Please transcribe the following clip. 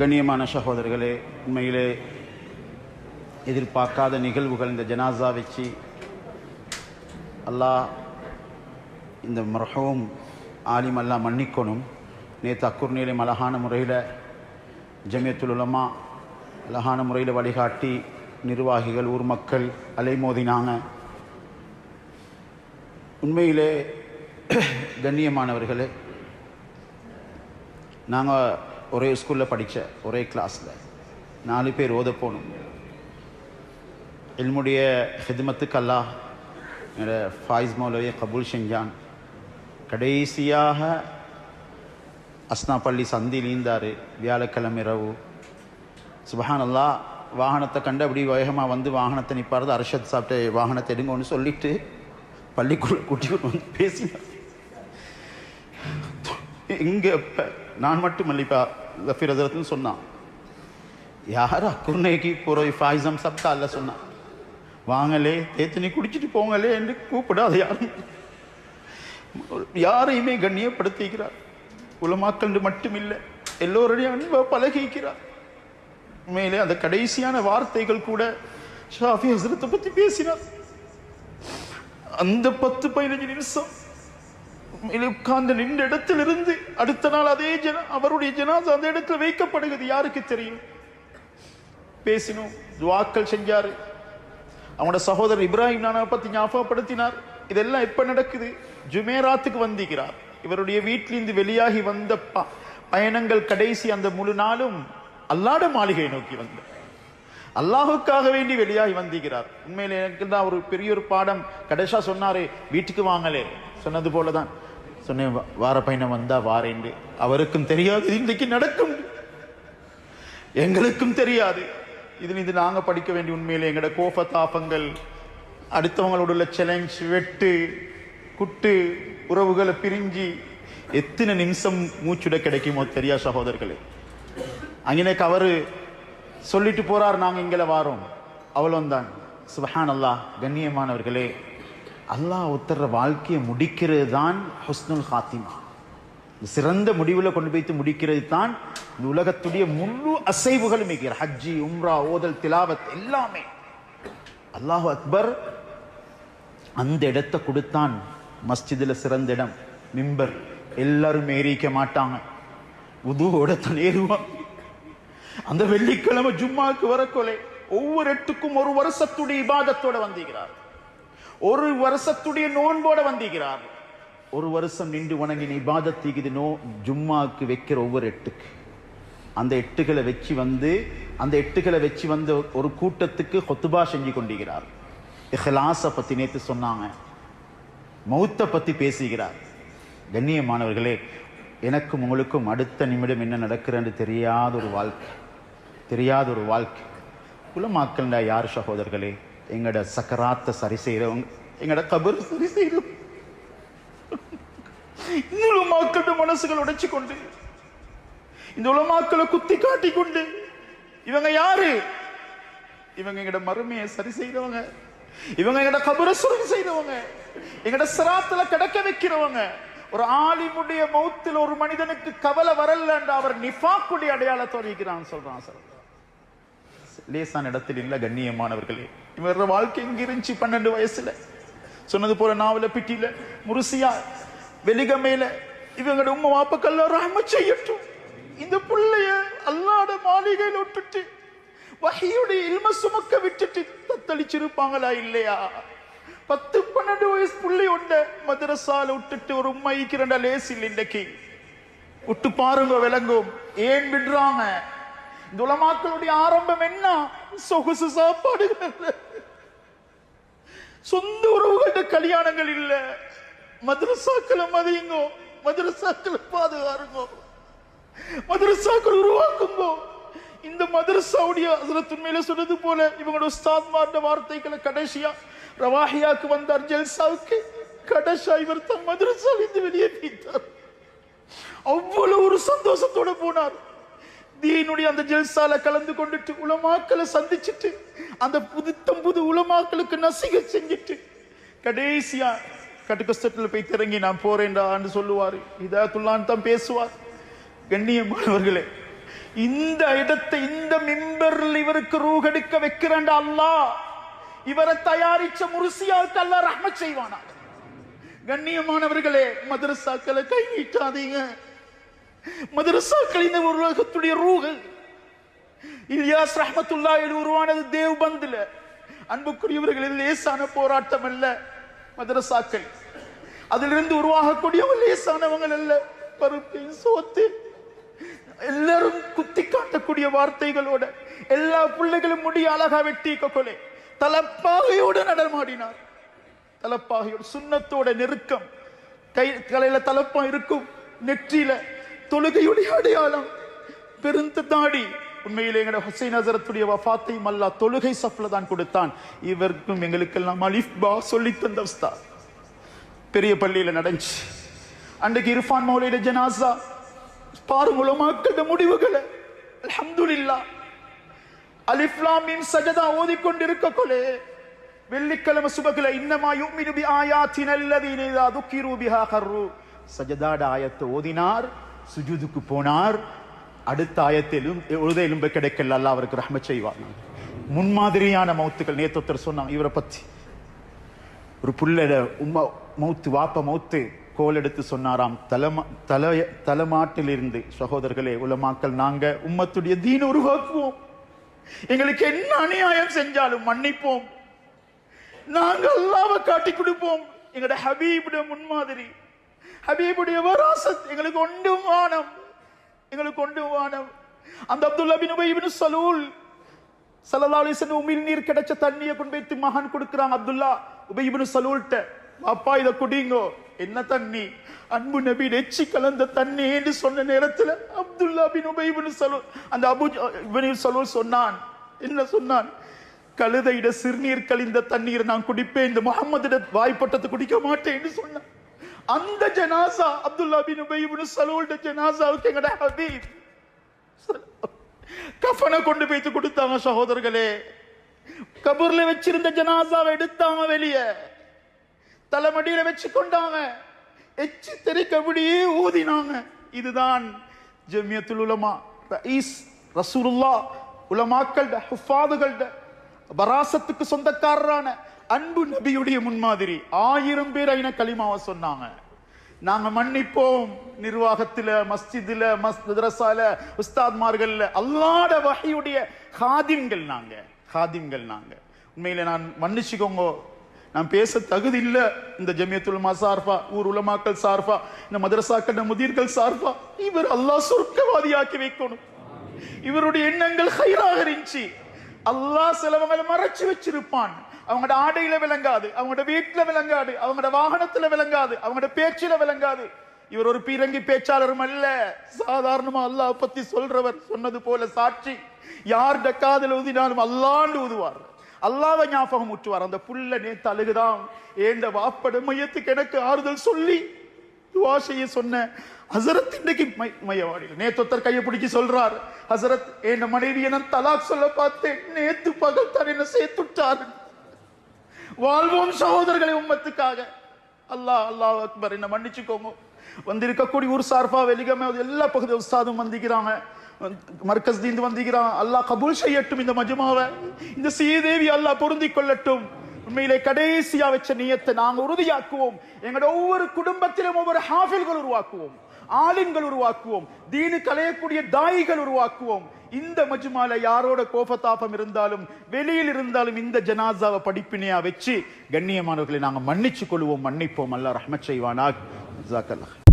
கண்ணியமான சகோதரர்களே உண்மையிலே எதிர்பார்க்காத நிகழ்வுகள் இந்த ஜனாசா வச்சு அல்லாஹ் இந்த மரகவும் ஆலிம் அல்லா மன்னிக்கணும். நேற்று அக்குர்நீலையும் அழகான முறையில் ஜமியத்துல் உலமா அழகான முறையில் வழிகாட்டி நிர்வாகிகள் ஊர் மக்கள் அலைமோதினாங்க. உண்மையிலே கண்ணியமானவர்களே நாங்கள் ஒரே ஸ்கூலில் படித்த ஒரே கிளாஸில் நாலு பேர் ஓத போகணும். என்னுடைய ஹிதமத்துக்கு அல்லாஹ் என்னோட ஃபாயிஸ் மௌலவியை கபூல் செஞ்சான். கடைசியாக அஸ்னாப்பள்ளி சந்தியில் ஈந்தார் வியாழக்கிழமை இரவு. சுபஹான் அல்லாஹ் வாகனத்தை கண்டு அப்படி வேகமாக வந்து வாகனத்தை நிற்பாரது அர்ஷத் சாப்பிட்டு வாகனத்தை எடுங்கன்னு சொல்லிட்டு பள்ளிக்குள்ள கூட்டி வந்து பேசினார். இங்கே இப்போ நான் மட்டும் மல்லிப்பா லஃபீர் ஹசரத்னு சொன்னான். யார் அக்குர்னைக்கு போகிற ஃபாய்சம் சப்தா அல்ல சொன்னான். வாங்கலே தேத்தனி குடிச்சிட்டு போங்களே என்று கூப்பிடாத யாரும். யாரையுமே கண்ணியப்படுத்திக்கிறார் உலமாக்கல் மட்டும் இல்லை எல்லோருடைய அன்பை பழகிக்கிறார். உண்மையிலே அந்த கடைசியான வார்த்தைகள் கூட ஷாஃபி ஹசரத்தை பற்றி பேசினார். அந்த பத்து பதினஞ்சு நிமிஷம் உட்கார்ந்து நின்ற இடத்திலிருந்து அடுத்த நாள் அதே ஜன அவருடைய ஜனாசா அந்த இடத்துல வைக்கப்படுகிறது. யாருக்கு தெரியும்? பேசினோம். துவாக்கள் செஞ்சாரு. அவனோட சகோதரர் இப்ராஹிம் நானா பத்தி ஞாபகப்படுத்தினார். இதெல்லாம் எப்ப நடக்குது? ஜுமேராத்துக்கு வந்திருக்கிறார். இவருடைய வீட்டிலிருந்து வெளியாகி வந்த ப- பயணங்கள் கடைசி அந்த முழு நாளும் அல்லாட மாளிகையை நோக்கி வந்த. அல்லாஹுக்காக வேண்டி வெளியாகி வந்திருக்கிறார். உண்மையில் எனக்கு தான் ஒரு பெரிய ஒரு பாடம். கடைசா சொன்னாரே வீட்டுக்கு வாங்கலே சொன்னது போலதான். சொன்னேன் வார பயணம் வந்தா வாரேண்டு அவருக்கும் தெரியாது இது இன்றைக்கு நடக்கும். எங்களுக்கும் தெரியாது. இதில் இது நாங்கள் படிக்க வேண்டிய உண்மையில் எங்களோட கோப தாபங்கள் அடுத்தவங்களோட உள்ள சேலஞ்ச் வெட்டு குட்டு உறவுகளை பிரிஞ்சு எத்தனை நிமிஷம் மூச்சுட கிடைக்குமோ தெரியா சகோதரர்களே? அங்கனக்கு அவர் சொல்லிட்டு போறார் நாங்கள் இங்கே வாரோம். அவ்வளோந்தான் சுபஹான் அல்லாஹ் கண்ணியமானவர்களே அல்லாஹ் உத்தர வாழ்க்கையை முடிக்கிறது தான் ஹுஸ்னுல் ஹாத்திமா. சிறந்த முடிவில் கொண்டு போய்த்து முடிக்கிறது தான் இந்த உலகத்துடைய முழு அசைவுகளும் மிகிற ஹஜ்ஜி உம்ரா ஓதல் திலாவத் எல்லாமே. அல்லாஹ் அக்பர் அந்த இடத்தை கொடுத்தான். மஸ்ஜிதுல சிறந்த இடம் மிம்பர். எல்லாரும் ஏறிக்க மாட்டாங்க. உதுவோட தான் ஏறுவாங்க அந்த வெள்ளிக்கிழமை ஜும்மாவுக்கு வரக்கொலை ஒவ்வொரு எட்டுக்கும் ஒரு வருஷத்துடைய இபாதத்தோட வந்துகிறார் ஒரு வருஷத்துடைய நோன்போட வந்திருக்கிறார். ஒரு வருஷம் நின்று வணங்கின இபாதத்திக்குது நோ ஜும்மாவுக்கு வைக்கிற ஒவ்வொரு எட்டுக்கு. அந்த எட்டுகளை வச்சு வந்து அந்த எட்டுகளை வச்சு வந்து ஒரு கூட்டத்துக்கு ஹொத்துபா செஞ்சு கொண்டிருக்கிறார். இஹ்லாஸை பற்றி நேற்று சொன்னாங்க. மௌத்தை பற்றி பேசுகிறார். கண்ணியமானவர்களே எனக்கும் உங்களுக்கும் அடுத்த நிமிடம் என்ன நடக்கிறன்னு தெரியாத ஒரு வாழ்க்கை. தெரியாத ஒரு வாழ்க்கை. குலமாக்கள்டா யார் சகோதரர்களே? எங்கட சக்கராத்த சரி செய்யறவங்க எங்கட கபர் சரி செய்யறவங்க இந்த உலமாக்களோட மனசுகள் உடைச்சு கொண்டு இந்த உலமாக்களை குத்தி காட்டி கொண்டு இவங்க யாரு? இவங்க எங்கட மறுமையை சரி செய்றவங்க இவங்க எங்கட கபரை சுருங்கி செய்தவங்க எங்கட சிராத்துல கிடக்க வைக்கிறவங்க. ஒரு ஆலிமுடைய மௌத்தில் ஒரு மனிதனுக்கு கவலை வரல என்று அவர் நிஃபாக்குடைய அடையாளத்தோடு இருக்கிறான் சொல்றான் சார். லேசான இடத்தில் இல்ல கண்ணியமானவர்களே. இவர வாழ்க்கை இங்கே இருந்துச்சு பன்னெண்டு வயசுல. சொன்னது போல நாவல பிட்டியில முருசியா வெலிகமையில இவங்களோட உம்மா வாப்பக்கெல்லாம் ரஹம செய்யட்டும். இந்த புள்ளைய அல்லாட மாளிகையில் விட்டுட்டு வகையுடைய இல்ம சுமக்க விட்டுட்டு தத்தளிச்சிருப்பாங்களா இல்லையா? பத்து பன்னெண்டு வயசு புள்ளை உண்ட மதரசால விட்டுட்டு ஒரு உம்மா ஈக்கிறண்டா லேஸ் இல்லை இன்னைக்கு விட்டு பாருங்க விளங்கும். ஏன் விடுறாங்க? இந்த உலமாக்களுடைய ஆரம்பம் என்ன? சொகுசு சாப்பாடுகள். சொந்த உறவுகள்ட்ட கல்யாணங்கள் இல்ல. மதுரசாக்களை மதியுங்கோ மதுரசாக்களை பாதுகாருங்கோ மதுரசாக்கள் உருவாக்குங்கோ. இந்த மதரசாவுடைய அதுல துண்மையில சொன்னது போல இவங்களோட உஸ்தாத்மார்ட வார்த்தைகளை கடைசியா ரவாஹியாக்கு வந்தார் ஜெல்சாவுக்கு. கடைசியா இவர் தான் மதரசாவிலிருந்து வெளியே பீத்தார் அவ்வளவு ஒரு சந்தோஷத்தோட போனார். தீனுடைய அந்த ஜெல்சால கலந்து கொண்டுட்டு உலமாக்களை சந்திச்சிட்டு அந்த புதுத்தம் புது உலமாக்களுக்கு நசிக செஞ்சுட்டு கடைசியா கட்டுக்கஷ்டத்தில் போய் திறங்கி நான் போறேன்டான்னு இதா இதாத்துள்ளான்னு தான் பேசுவார். கண்ணியமானவர்களே இந்த இடத்தை இந்த மிம்பரில் இவருக்கு ரூகெடுக்க வைக்கிறேன் அல்லாஹ். இவரை தயாரிச்ச முருசியாவுக்கு அல்ல ரஹ்மத் செய்வானா கண்ணியமானவர்களே மதரசாக்களை கை நீட்டாதீங்க. மதரசாக்களின் இந்த உலகத்துடைய ரூகள். இலியாஸ் ரஹ்மத்துல்லாஹி உருவானது தேவ்பந்துல அன்புக்குரியவர்களில் லேசான போராட்டம் அல்ல மதரசாக்கள். அதிலிருந்து உருவாகக்கூடிய லேசானவங்கள் அல்ல. பருப்பு சோத்து. எல்லாரும் குத்தி காட்டக்கூடிய வார்த்தைகளோட எல்லா பிள்ளைகளும் முடி அழகா வெட்டி கொலை தலப்பாகையோடு நடமாடினார். தலப்பாகையோடு சுண்ணத்தோட நெருக்கம். கை கலையில தலப்பம் இருக்கும் நெற்றியில தொழுகையுடைய அடையாளம். பெருந்த தாடி. உண்மையிலே எங்களோட ஹுசைன் நசரத்துடைய வஃபாத்தையும் அல்லா தொழுகை சஃப்ல தான் கொடுத்தான். இவருக்கும் எங்களுக்கெல்லாம் அலிஃப் பா சொல்லி தந்த பெரிய பள்ளியில நடந்துச்சு. அன்றைக்கு இரஃபான் மௌலையில ஜனாசா. பாருங்க உலமாக்கள முடிவுகளை. அல்ஹம்துலில்லாஹ். அலிஃப்லாமின் மீம் சஜதா ஓதிக்கொண்டிருக்க கொலே. வெள்ளிக்கிழமை சுபகில இன்னமா யுமினு பி ஆயாத்தின் அல்லதீன இதா துக்கிரு பிஹா கர்ரு. சஜதாட ஆயத்தை ஓதினார். சுஜூதுக்கு போனார் அடுத்த ஆயத்திலும் எழுத எலும்பு கிடைக்கல அல்ல அவருக்கு ரஹ்ம செய்வார் முன்மாதிரியான மௌத்துக்கள் நேத்தொத்தர் சொன்னாங்க இவரை பற்றி ஒரு புள்ளட உம்மா மௌத்து வாப்ப மௌத்து கோல் எடுத்து சொன்னாராம் தலைமா தலை தலைமாட்டிலிருந்து சகோதரர்களே உலமாக்கள் நாங்கள் உம்மத்துடைய தீன் உருவாக்குவோம் எங்களுக்கு என்ன அநியாயம் செஞ்சாலும் மன்னிப்போம் நாங்கள் அல்லாவை காட்டி கொடுப்போம் எங்களோட ஹபீபுடைய முன்மாதிரி ஹபீபுடைய வராசத். எங்களுக்கு ஒன்று வானம். எங்களுக்கு ஒன்று வானம். அந்த அப்துல்லா பின் உபை சலூல் சல்லல்லாஹு அலைஹி வஸல்லம் உமிழ் நீர் கிடைச்ச தண்ணியை கொண்டு வைத்து மகன் கொடுக்குறாங்க அப்துல்லா. உபை இப்னு சலூல்ட்ட அப்பா இத குடிங்கோ. என்ன தண்ணி? அன்பு நபி நெச்சி கலந்த தண்ணி என்று சொன்ன நேரத்தில் அப்துல்லா பின் உபை இப்னு சலூல் அந்த அபு இப்னு சலூல் சொன்னான். என்ன சொன்னான்? கழுதையிட சிறுநீர் கழிந்த தண்ணீர் நான் குடிப்பேன். இந்த முகமதிட வாய்ப்பட்டத்தை குடிக்க மாட்டேன்னு சொன்னான். அந்த ஜனாசா அப்துல்லா பின் உபை இப்னு சலூல்ட ஜனாசாவுக்கு எங்கட ஹபீப். கஃபனை கொண்டு போய்த்து கொடுத்தாங்க சகோதரர்களே. கபூர்ல வச்சிருந்த ஜனாசாவை எடுத்தாங்க வெளியே. தலைமடியில வச்சு கொண்டாங்க எச்சி தெறிக்க ஊதினாங்க. இதுதான் ஜமியத்துல் உலமா ரஈஸ் ரசூலுல்லா உலமாக்கள்ட ஹுஃபாதுகள்ட பராசத்துக்கு சொந்தக்காரரான அன்பு நபியுடைய முன்மாதிரி. ஆயிரம் பேர் ஐநா களிமாவை சொன்னாங்க. நாங்க மன்னிப்போம். நிர்வாகத்துல மஸ்ஜிதுல மதரசால உஸ்தாத்மார்கள்ல அல்லாட வகையுடைய ஹாதிம்கள் நாங்க. ஹாதிம்கள் நாங்க. உண்மையில நான் மன்னிச்சுக்கோங்க. நான் பேச தகுதி இல்லை. இந்த ஜமியத்துலமா சார்பா ஊர் உலமாக்கள் சார்பா இந்த மதரசாக்கள் முதிர்கள் சார்பா இவர் அல்லாஹ் சொர்க்கவாதியாக்கி வைக்கணும். இவருடைய எண்ணங்கள் ஹைராக இருந்துச்சு. அல்லாஹ் சிலவங்களை மறைச்சு வச்சிருப்பான். அவங்களோட ஆடையில விளங்காது அவங்களோட வீட்டுல விளங்காது அவங்களோட வாகனத்துல விளங்காது அவங்களோட பேச்சில் விளங்காது. இவர் ஒரு பீரங்கி பேச்சாளரும் அல்ல. சாதாரணமா அல்லாஹ் பத்தி சொல்றவர் சொன்னது போல சாட்சி. யார் டக்காதில் ஊதினாலும் அல்லாண்டு ஊதுவார். அல்லாஹ்வை ஞாபகம் ஊற்றுவார். அந்த புல்ல நேத்து அழுகுதான் ஏந்த வாப்பட மையத்துக்கு எனக்கு ஆறுதல் சொல்லி துவா செய்ய சொன்ன ஹசரத் இன்னைக்கு மை- மையவாடியில் நேத்தொத்தர் கையை பிடிச்சி சொல்றார் ஹசரத் என் மனைவியை நான் தலாக் சொல்ல பார்த்தேன். நேத்து பகல் தான் என்ன சேர்த்துட்டாரு வாழ்வோம் சகோதரர்களை உம்மத்துக்காக. அல்லாஹ் அல்லாஹ் அக்பர் என்ன மன்னிச்சுக்கோங்க. வந்திருக்கக்கூடிய ஊர் சார்பா வெளிகமே எல்லா பகுதி உஸ்தாதும் வந்திக்கிறாங்க மர்கஸ் தீந்து வந்திக்கிறான் அல்லாஹ் கபூல் செய்யட்டும் இந்த மஜுமாவை. இந்த சீதேவி அல்லாஹ் பொருந்தி கொள்ளட்டும். உண்மையிலே கடைசியா வச்ச நியத்தை நாங்கள் உறுதியாக்குவோம். எங்களோட ஒவ்வொரு குடும்பத்திலும் ஒவ்வொரு ஹாஃபில்கள் உருவாக்குவோம். ஆலிம்கள் உருவாக்குவோம். தீனு கலையக்கூடிய தாயிகள் உருவாக்குவோம். இந்த மஜ்மால யாரோட கோபத்தாபம் இருந்தாலும் வெளியில் இருந்தாலும் இந்த ஜனாசாவை படிப்பினையா வச்சு கண்ணியமானவர்களை நாங்க மன்னிச்சு கொள்வோம் மன்னிப்போம். அல்ல ரஹ்மச் செய்வானாக். ஜாக்கல்லா